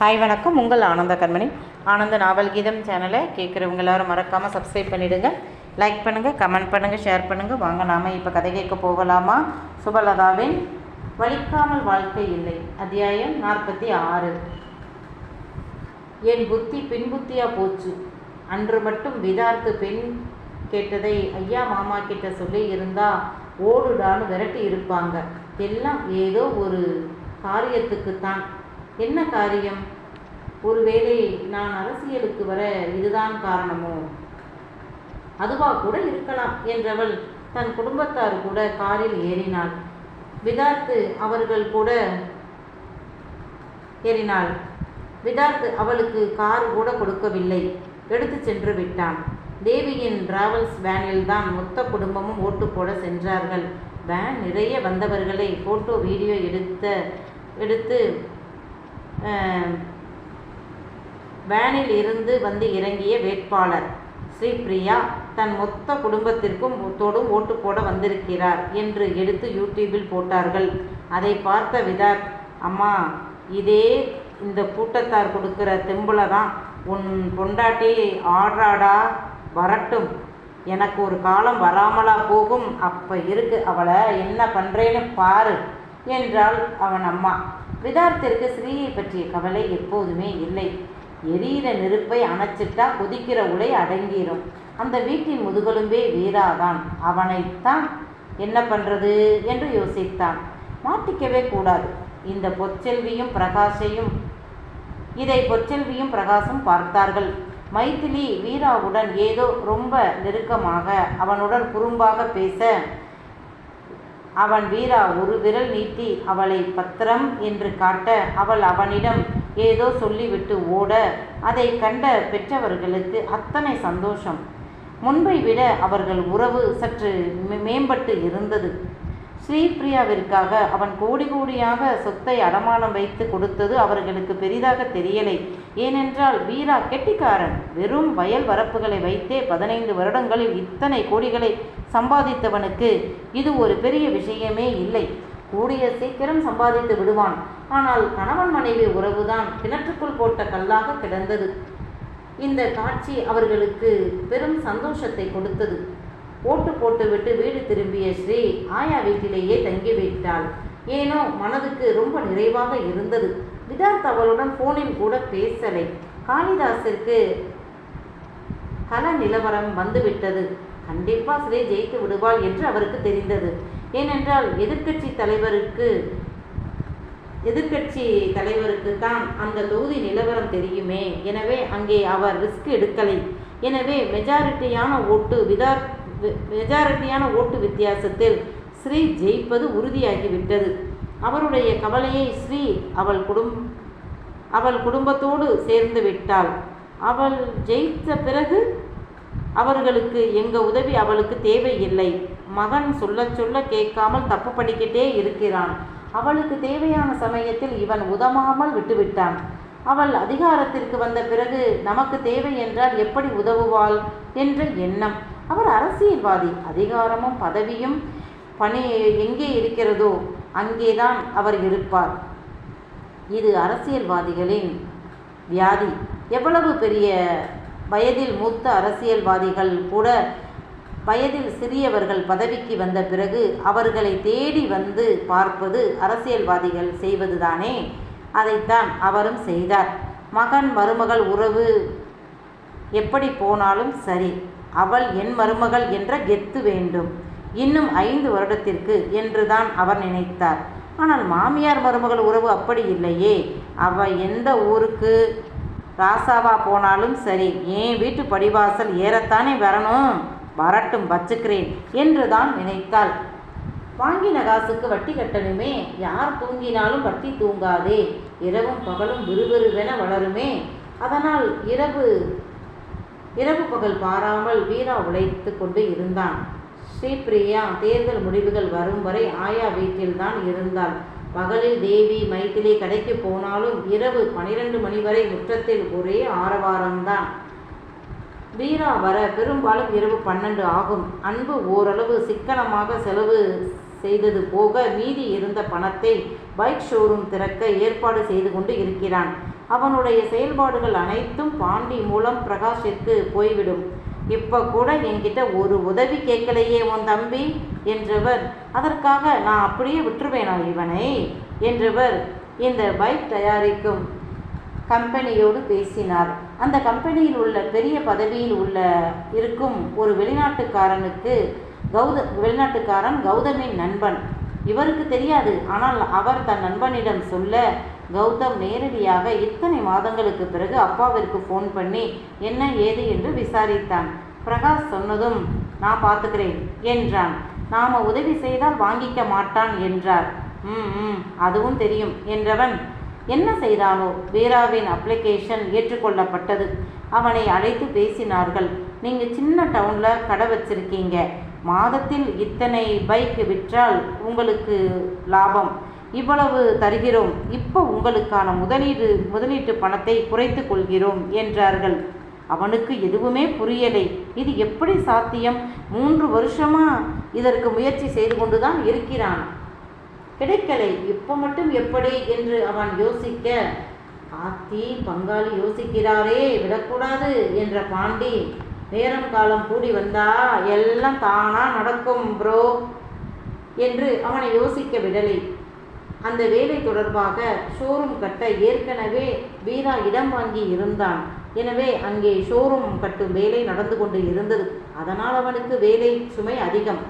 Hi வணக்கம். உங்கள் ஆனந்த கண்மணி. ஆனந்த நாவல் கீதம் சேனலை கேட்குறவங்க எல்லோரும் மறக்காமல் சப்ஸ்கிரைப் பண்ணிவிடுங்க லைக் பண்ணுங்கள் கமெண்ட் பண்ணுங்கள் ஷேர் பண்ணுங்கள் வாங்க நாம் இப்போ கதை கேட்க போகலாமா? சுபலதாவின் வலிக்காமல் வாழ்க்கை இல்லை. அத்தியாயம் நாற்பத்தி ஆறு. என் புத்தி பின்புத்தியாக போச்சு. அன்று மட்டும் விதார்த்து பெண் கேட்டதை ஐயா மாமா கிட்ட சொல்லி இருந்தா ஓடுடான்னு விரட்டி இருப்பாங்க. எல்லாம் ஏதோ ஒரு காரியத்துக்குத்தான். என்ன காரியம்? ஒருவேளை நான் அரசியலுக்கு வர இதுதான் காரணமோ? அதுவா கூட இருக்கலாம் என்றவள் தன் குடும்பத்தார் கூட காரில் ஏறினாள். விதார்த்து அவர்கள் கூட ஏறினாள். விதார்த்து அவளுக்கு கார் கூட கொடுக்கவில்லை. எடுத்து சென்று விட்டான். தேவியின் டிராவல்ஸ் வேனில் தான் மொத்த குடும்பமும் ஓட்டு போட சென்றார்கள். வேன் நிறைய வந்தவர்களை ஃபோட்டோ வீடியோ எடுத்த எடுத்து வேனில் இருந்து வந்து இறங்கிய வேட்பாளர் ஸ்ரீபிரியா தன் மொத்த குடும்பத்திற்கும் தோடும் ஓட்டு போட வந்திருக்கிறார் என்று எடுத்து யூடியூபில் போட்டார்கள். அதை பார்த்த விதார் அம்மா இதே இந்த கூட்டத்தார் கொடுக்குற தெம்புல தான் உன் பொண்டாட்டி ஆடுறாடா? வரட்டும். எனக்கு ஒரு காலம் வராமலா போகும். அப்போ இருக்கு. அவளை என்ன பண்ணுறேன்னு பாரு. என்றாள் அவன் அம்மா. விதார்த்திற்கு ஸ்ரீயை பற்றிய கவலை எப்போதுமே இல்லை. எரியிற நெருப்பை அணைச்சிட்டா கொதிக்கிற உலை அடங்கிரும். அந்த வீட்டின் முதுகெலும்பே வீராதான். அவனைத்தான் என்ன பண்றது என்று யோசித்தான். மாட்டிக்கவே கூடாது. இந்த பொற்செல்வியும் பிரகாஷையும் இதை பொற்செல்வியும் பிரகாசும் பார்த்தார்கள். மைதிலி வீராவுடன் ஏதோ ரொம்ப நெருக்கமாக அவனுடன் குறும்பாக பேச அவன் வீரா ஒரு விரல் நீட்டி அவளை பத்திரம் என்று காட்ட அவள் அவனிடம் ஏதோ சொல்லிவிட்டு ஓட அதை கண்ட பெற்றவர்களுக்கு அத்தனை சந்தோஷம். முன்பை விட அவர்கள் உறவு சற்று மேம்பட்டு இருந்தது. ஸ்ரீபிரியாவிற்காக அவன் கோடி கோடியாக சொத்தை அடமானம் வைத்து கொடுத்தது அவர்களுக்கு பெரிதாக தெரியலை. ஏனென்றால் வீரா கெட்டிக்காரன். வெறும் வயல் வரப்புகளை வைத்தே பதினைந்து வருடங்களில் இத்தனை கோடிகளை சம்பாதித்தவனுக்கு இது ஒரு பெரிய விஷயமே இல்லை. கூடிய சீக்கிரம் சம்பாதித்து விடுவான். ஆனால் கணவன் மனைவி உறவுதான் கிணற்றுக்குள் போட்ட கல்லாக கிடந்தது. இந்த காட்சி அவர்களுக்கு பெரும் சந்தோஷத்தை கொடுத்தது. ஓட்டு போட்டுவிட்டு வீடு திரும்பிய ஸ்ரீ ஆயா வீட்டிலேயே தங்கிவிட்டாள். ஏனோ மனதுக்கு ரொம்ப நிறைவாக இருந்தது. விதார்த் அவளுடன் போனில் கூட பேசலை. காளிதாசிற்கு கள நிலவரம் வந்துவிட்டது. கண்டிப்பா ஸ்ரீ ஜெயித்து விடுவாள் என்று அவருக்கு தெரிந்தது. ஏனென்றால் எதிர்க்கட்சி தலைவருக்கு எதிர்க்கட்சி தலைவருக்கு தான் அந்த தொகுதி நிலவரம் தெரியுமே. எனவே அங்கே அவர் ரிஸ்க் எடுக்கலை. எனவே மெஜாரிட்டியான ஓட்டு விதார் மெஜாரிட்டியான ஓட்டு வித்தியாசத்தில் ஸ்ரீ ஜெயிப்பது உறுதியாகிவிட்டது. அவருடைய கவலையை ஸ்ரீ அவள் குடும் அவள் குடும்பத்தோடு சேர்ந்து விட்டாள். அவள் ஜெயித்த பிறகு அவர்களுக்கு எங்கள் உதவி அவளுக்கு தேவையில்லை. மகன் சொல்ல சொல்ல கேட்காமல் தப்பு பண்ணிக்கிட்டே இருக்கிறான். அவளுக்கு தேவையான சமயத்தில் இவன் உதவாமல் விட்டுவிட்டான். அவள் அதிகாரத்திற்கு வந்த பிறகு நமக்கு தேவை என்றால் எப்படி உதவுவாள்? என்ற எண்ணம். அவர் அரசியல்வாதி. அதிகாரமும் பதவியும் பணி எங்கே இருக்கிறதோ அங்கேதான் அவர் இருப்பார். இது அரசியல்வாதிகளின் வியாதி. எவ்வளவு பெரிய வயதில் மூத்த அரசியல்வாதிகள் கூட வயதில் சிறியவர்கள் பதவிக்கு வந்த பிறகு அவர்களை தேடி வந்து பார்ப்பது அரசியல்வாதிகள் செய்வதுதானே? அதைத்தான் அவரும் செய்தார். மகன் மருமகள் உறவு எப்படி போனாலும் சரி. அவள் என் மருமகள் என்ற கெத்து வேண்டும். இன்னும் ஐந்து வருடத்திற்கு என்றுதான் அவர் நினைத்தார். ஆனால் மாமியார் மருமகள் உறவு அப்படி இல்லையே. அவ எந்த ஊருக்கு ராசாவா போனாலும் சரி ஏன் வீட்டு படிவாசல் ஏறத்தானே வரணும்? வரட்டும் வச்சுக்கிறேன் என்றுதான் நினைத்தாள். வாங்கின காசுக்கு வட்டி கட்டணுமே. யார் தூங்கினாலும் வட்டி தூங்காதே. இரவும் பகலும் விறுவிறுவென வளருமே. அதனால் இரவு இரவு பகல் பாராமல் வீரா உழைத்து கொண்டு இருந்தான். ஸ்ரீபிரியா தேர்தல் முடிவுகள் வரும் வரை ஆயா வீட்டில்தான் இருந்தாள் பகலில் தேவி மைத்திலி கடைக்கு போனாலும் இரவு பனிரெண்டு மணி வரை முற்றத்தில் ஒரே ஆரவாரம்தான். வீரா வர பெரும்பாலும் இரவு பன்னெண்டு ஆகும். அன்பு ஓரளவு சிக்கனமாக செலவு செய்தது போக மீதி இருந்த பணத்தை பைக் ஷோரூம் திறக்க ஏற்பாடு செய்து கொண்டு இருக்கிறான். அவனுடைய செயல்பாடுகள் அனைத்தும் பாண்டி மூலம் பிரகாஷிற்கு போய்விடும். இப்போ கூட என்கிட்ட ஒரு உதவி கேட்கலையே உன் தம்பி? என்றவர் அதற்காக நான் அப்படியே விட்டுருவேனா இவனை? என்றவர் இந்த பைக் தயாரிக்கும் கம்பெனியோடு பேசினார். அந்த கம்பெனியில் உள்ள பெரிய பதவியில் உள்ள இருக்கும் ஒரு வெளிநாட்டுக்காரனுக்கு கௌத வெளிநாட்டுக்காரன் கௌதமின் நண்பன். இவருக்கு தெரியாது ஆனால் அவர் தன் நண்பனிடம் சொல்ல கௌதம் நேரடியாக இத்தனை மாதங்களுக்கு பிறகு அப்பாவிற்கு ஃபோன் பண்ணி என்ன ஏது? என்று விசாரித்தான். பிரகாஷ் சொன்னதும் நான் பார்த்துக்கிறேன் என்றான். நாம உதவி செய்தால் வாங்கிக்க மாட்டான் என்றார். ம் ம் அதுவும் தெரியும் என்றவன். என்ன செய்தானோ? வீராவின் அப்ளிகேஷன் ஏற்றுக்கொள்ளப்பட்டது. அவனை அழைத்து பேசினார்கள். நீங்கள் சின்ன டவுனில் கடை வச்சிருக்கீங்க. மாதத்தில் இத்தனை பைக் விற்றால் உங்களுக்கு லாபம். இவ்வளவு தருகிறோம். இப்போ உங்களுக்கான முதலீடு முதலீட்டு பணத்தை குறைத்து கொள்கிறோம் என்றார்கள். அவனுக்கு எதுவுமே புரியலை. இது எப்படி சாத்தியம்? மூன்று வருஷமா இதற்கு முயற்சி செய்து கொண்டுதான் இருக்கிறான். கிடைக்கலை. இப்போ மட்டும் எப்படி என்று அவன் யோசிக்க ஆத்தி பங்காளி யோசிக்கிறாரே விடக்கூடாது என்ற பாண்டி நேரம் காலம் கூடி வந்தா எல்லாம் தானா நடக்கும் ப்ரோ என்று அவனை யோசிக்க விடலை. அந்த வேலை தொடர்பாக ஷோரூம் கட்ட ஏற்கனவே வீரா இடம் வாங்கி இருந்தான். எனவே அங்கே ஷோரூம் கட்டும் வேலை நடந்து கொண்டு இருந்தது. அதனால் அவனுக்கு வேலை சுமை அதிகம்.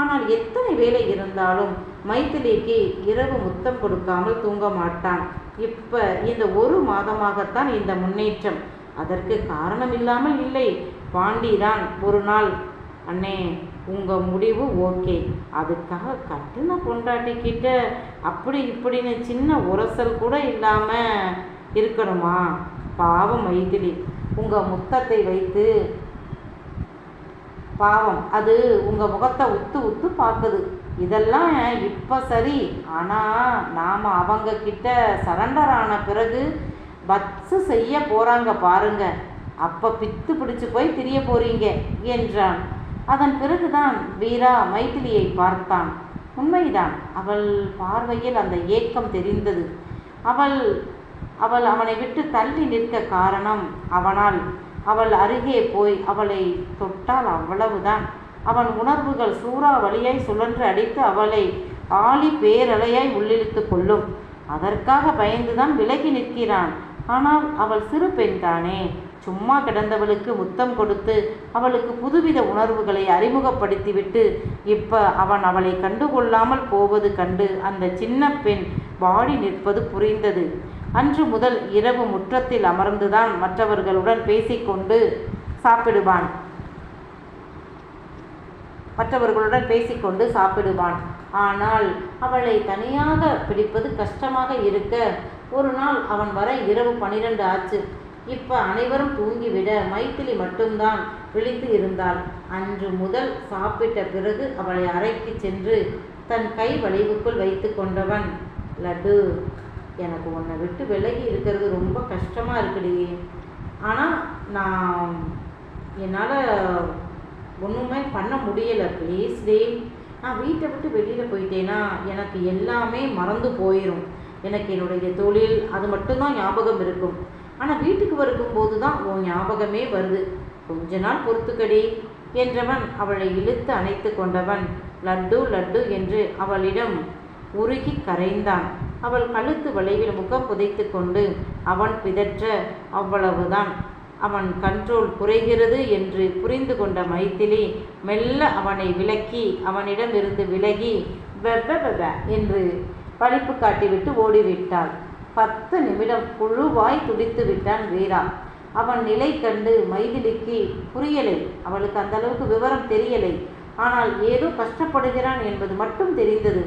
ஆனால் எத்தனை வேலை இருந்தாலும் மைத்திலிக்கு இரவு முத்தம் கொடுக்காமல் தூங்க மாட்டான். இப்ப இந்த ஒரு மாதமாகத்தான் இந்த முன்னேற்றம். அதற்கு காரணம் இல்லாமல் இல்லை. பாண்டிதான் ஒரு நாள். அண்ணே. உங்கள் முடிவு ஓகே. அதுக்காக கட்டின பொண்டாட்டிக்கிட்ட அப்படி இப்படின்னு சின்ன உரசல் கூட இல்லாமல் இருக்கணுமா? பாவம் மைதிலி. உங்கள் முத்தத்தை வைத்து பாவம். அது உங்கள் முகத்தை உத்து உத்து பார்க்குது. இதெல்லாம் இப்போ சரி. ஆனால் நாம் அவங்க கிட்ட சரண்டர் ஆன பிறகு பட்ஸு செய்ய போகிறாங்க பாருங்க. அப்போ பித்து பிடிச்சு போய் திரிய போகிறீங்க என்றான். அதன் பிறகுதான் வீரா மைதிலியை பார்த்தான். உண்மைதான் அவள் பார்வையில் அந்த ஏக்கம் தெரிந்தது. அவள் அவள் அவனை விட்டு தள்ளி நிற்க காரணம் அவனால். அவள் அருகே போய் அவளை தொட்டால் அவ்வளவுதான். அவன் உணர்வுகள் சூறாவளியாய் சுழன்று அடித்து அவளை ஆளி பேரலையாய் உள்ளிழுத்து கொள்ளும். அதற்காக பயந்துதான் விலகி நிற்கிறான். ஆனால் அவள் சிறு பெண் தானே சும்மா கிடந்தவளுக்கு முத்தம் கொடுத்து அவளுக்கு புதுவித உணர்வுகளை அறிமுகப்படுத்திவிட்டு இப்ப அவன் அவளை கண்டுகொள்ளாமல் போவது கண்டு அந்த சின்ன பெண் வாடி நிற்பது புரிந்தது. அன்று முதல் இரவு முற்றத்தில் அமர்ந்துதான் மற்றவர்களுடன் பேசிக்கொண்டு சாப்பிடுவான். மற்றவர்களுடன் பேசிக்கொண்டு சாப்பிடுவான். ஆனால் அவளை தனியாக பிடிப்பது கஷ்டமாக இருக்க ஒரு நாள் அவன் வர இரவு பனிரெண்டு ஆச்சு. இப்போ அனைவரும் தூங்கிவிட மைத்திலி மட்டும்தான் விழித்து இருந்தாள். அன்று முதல் சாப்பிட்ட பிறகு அவளை அறைக்கு சென்று தன் கை வளைவுக்குள் வைத்து கொண்டவன் லட்டு எனக்கு உன்னை விட்டு விலகி இருக்கிறது ரொம்ப கஷ்டமாக இருக்குடி. ஆனால் நான் என்னால் ஒன்றுமே பண்ண முடியலை. ப்ளீஸ் டே நான் வீட்டை விட்டு வெளியில் போயிட்டேன்னா எனக்கு எல்லாமே மறந்து போயிடும் எனக்கு என்னுடைய தொழில் அது மட்டும்தான் ஞாபகம் இருக்கும். ஆனால் வீட்டுக்கு வரும்போது தான் உன் ஞாபகமே வருது. கொஞ்ச நாள் பொறுத்துக்கடி என்றவன் அவளை இழுத்து அணைத்து கொண்டவன். லட்டு லட்டு என்று அவளிடம் உருகி கரைந்தான். அவள் கழுத்து வளைவில் முகம் புதைத்து கொண்டு அவன் பிதற்ற அவ்வளவுதான். அவன் கண்ட்ரோல் குறைகிறது என்று புரிந்து கொண்ட மைத்திலி மெல்ல அவனை விலக்கி அவனிடமிருந்து விலகி வெவ்வ என்று பழிப்பு காட்டிவிட்டு ஓடிவிட்டாள். பத்து நிமிடம் புழுவாய் துடித்து விட்டான் வீரா. அவன் நிலை கண்டு மைதிலிக்கு புரியலை அவளுக்கு அந்த அளவுக்கு விவரம் தெரியலை. ஆனால் ஏதோ கஷ்டப்படுகிறான் என்பது மட்டும் தெரிந்தது.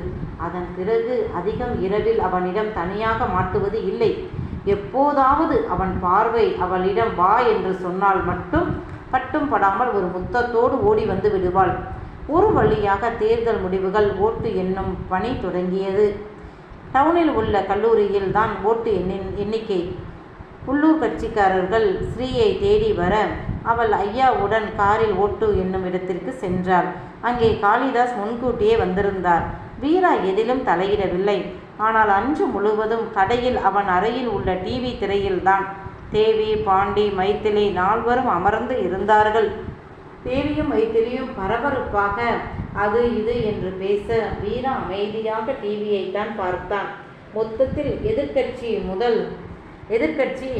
அதன் பிறகு அதிகம் இரவில் அவனிடம் தனியாக மாட்டுவது இல்லை. எப்போதாவது அவன் பார்வை அவளிடம் வா என்று சொன்னால் மட்டும் பட்டும் படாமல் ஒரு முத்தத்தோடு ஓடி வந்து விடுவாள். ஒரு வழியாக தேர்தல் முடிவுகள் ஓட்டு என்னும் பணி தொடங்கியது. டவுனில் உள்ள கல்லூரியில் தான் ஓட்டு எண்ணின் எண்ணிக்கை. உள்ளூர் கட்சிக்காரர்கள் ஸ்ரீயை தேடி வர அவள் ஐயாவுடன் காரில் ஓட்டு என்னும் இடத்திற்கு சென்றாள். அங்கே காளிதாஸ் முன்கூட்டியே வந்திருந்தார். வீரா எதிலும் தலையிடவில்லை. ஆனால் அன்று முழுவதும் கடையில் அவன் அறையில் உள்ள டிவி திரையில்தான். தேவி பாண்டி மைத்திலி நால்வரும் அமர்ந்து இருந்தார்கள். தேவியும் வைத்திரியும் பரபரப்பாக அது இது என்று பேச வீரா அமைதியாக டிவியை தான் பார்த்தான். மொத்தத்தில் எதிர்க்கட்சி முதல் எதிர்க்கட்சி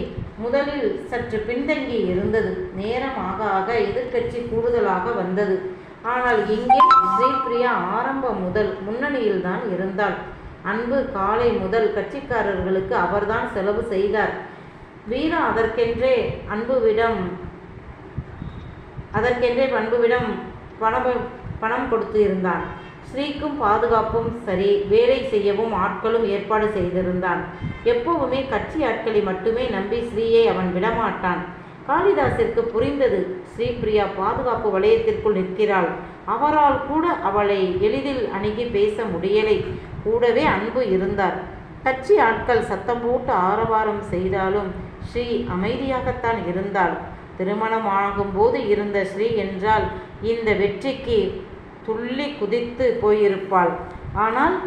முதலில் சற்று பின்தங்கி இருந்தது. நேரம் ஆக ஆக எதிர்க்கட்சி கூடுதலாக வந்தது. ஆனால் இங்கே ஸ்ரீபிரியா ஆரம்பம் முதல் முன்னணியில்தான் இருந்தாள். அன்பு காலை முதல் கட்சிக்காரர்களுக்கு அவர்தான் செலவு செய்தார். வீரா அதற்கென்றே அன்புவிடம் அதற்கென்றே பண்புவிடம் பணம் பணம் கொடுத்து இருந்தான். ஸ்ரீக்கும் பாதுகாப்பும் சரி வேலை செய்யவும் ஆட்களும் ஏற்பாடு செய்திருந்தான். எப்பவுமே கட்சி ஆட்களை மட்டுமே நம்பி ஸ்ரீயை அவன் விடமாட்டான். காளிதாசிற்கு புரிந்தது ஸ்ரீபிரியா பாதுகாப்பு வளையத்திற்குள் நிற்கிறாள். அவரால் கூட அவளை எளிதில் அணுகி பேச முடியலை. கூடவே அன்பு இருந்தார். கட்சி ஆட்கள் சத்தம் போட்டு ஆரவாரம் செய்தாலும் ஸ்ரீ அமைதியாகத்தான் இருந்தாள். திருமணமாகும்போது இருந்த ஸ்ரீ என்றால் இந்த வெற்றிக்கு துள்ளி குதித்து போயிருப்பாள். ஆனால்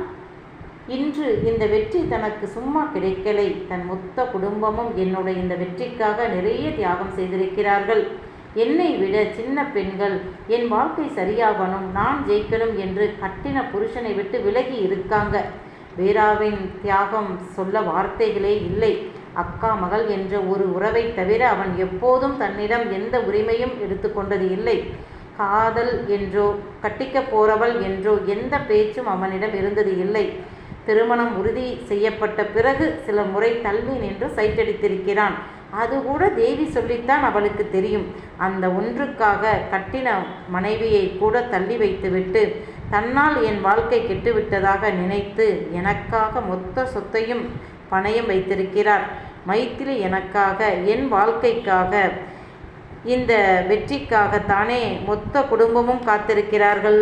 இன்று இந்த வெற்றி தனக்கு சும்மா கிடைக்கலை. தன் மொத்த குடும்பமும் என்னோட இந்த வெற்றிக்காக நிறைய தியாகம் செய்திருக்கிறார்கள். என்னை விட சின்ன பெண்கள் என் வாழ்க்கை சரியாகணும் நான் ஜெயிக்கணும் என்று கட்டின புருஷனை விட்டு விலகி இருக்காங்க. வீராவின் தியாகம் சொல்ல வார்த்தைகளே இல்லை. அக்கா மகள் என்ற ஒரு உறவை தவிர அவன் எப்போதும் தன்னிடம் எந்த உரிமையும் எடுத்துக்கொண்டது இல்லை. காதல் என்றோ கட்டிக்கப் போறவள் என்றோ எந்த பேச்சும் அவனிடம் இருந்தது இல்லை. திருமணம் உறுதி செய்யப்பட்ட பிறகு சில முறை தள்ளி நின்று சைட்டடித்திருக்கிறான். அது கூட தேவி சொல்லித்தான் அவளுக்கு தெரியும். அந்த ஒன்றுக்காக கட்டின மனைவியை கூட தள்ளி வைத்துவிட்டு தன்னால் என் வாழ்க்கை கெட்டுவிட்டதாக நினைத்து எனக்காக மொத்த சொத்தையும் பணயம் வைத்திருக்கிறார். மைத்திரி எனக்காக என் வாழ்க்கைக்காக இந்த வெற்றிக்காகத்தானே மொத்த குடும்பமும் காத்திருக்கிறார்கள்.